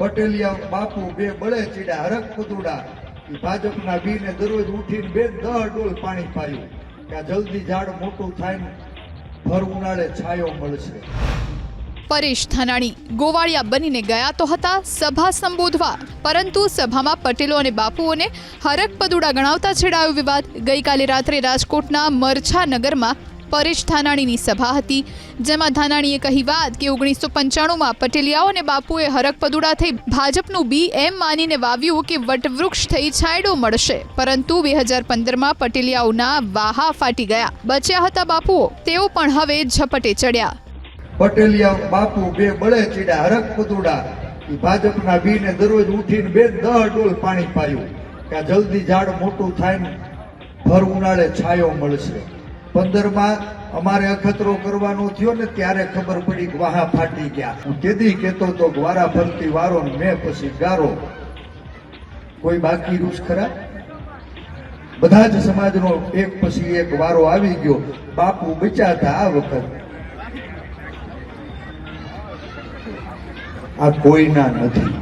પટેલિયા, બાપુ, બે બળે ચીડા હરક પતુડા ભાજપના બીને દરરોજ ઉઠીને બે દહ ડોલ પાણી પાયું કે જલ્દી ઝાડ મોટું થાય ભર ઉનાળે છાયો મળશે. પરેશ ધાનાણી ગોવાળિયા બનીને ગયા તો હતા સભા સંબોધવા. પરંતુ સભામાં પટેલો અને બાપુઓને હરક પદુડા ગણાવતા છેડાયો વિવાદ. ગઈકાલે રાત્રે રાજકોટના મરછા નગરમાં પરેશ ધાનાણીની સભા હતી. જેમાં ધાનાણીએ કહી વાત કે ઓગણીસો પંચાણુંમાં પટેલિયાઓ અને બાપુએ હરકપદુડા થઈ ભાજપનું બી એમ માનીને વાવ્યું કે વટવૃક્ષ થઈ છાંયડો મળશે. પરંતુ બે હજાર પંદરમાં પટેલિયાઓના વાહા ફાટી ગયા. બચ્યા હતા બાપુઓ. તેઓ પણ હવે ઝપટે ચડ્યા. પટેલિયા બાપુ બે બળે ચીડા હરક પતુડા ઈ ભાજપના બીને દરરોજ ઉઠીને બે દહ ડોલ પાણી પાયું કે જલ્દી ઝાડ મોટું થાય ને ભર ઉનાળે છાયો મળશે. પંદરમાં અમારે અખતરો કરવાનો થયો ને ત્યારે ખબર પડી કે વાહા ફાટી ગયા. હું કેદી કેતો તો વારા ફરતી વારો મેં પછી ગારો. કોઈ બાકી રૂસ ખરા? બધા જ સમાજનો એક પછી એક વારો આવી ગયો. બાપુ બચ્યા આ વખત. આ કોઈના નથી.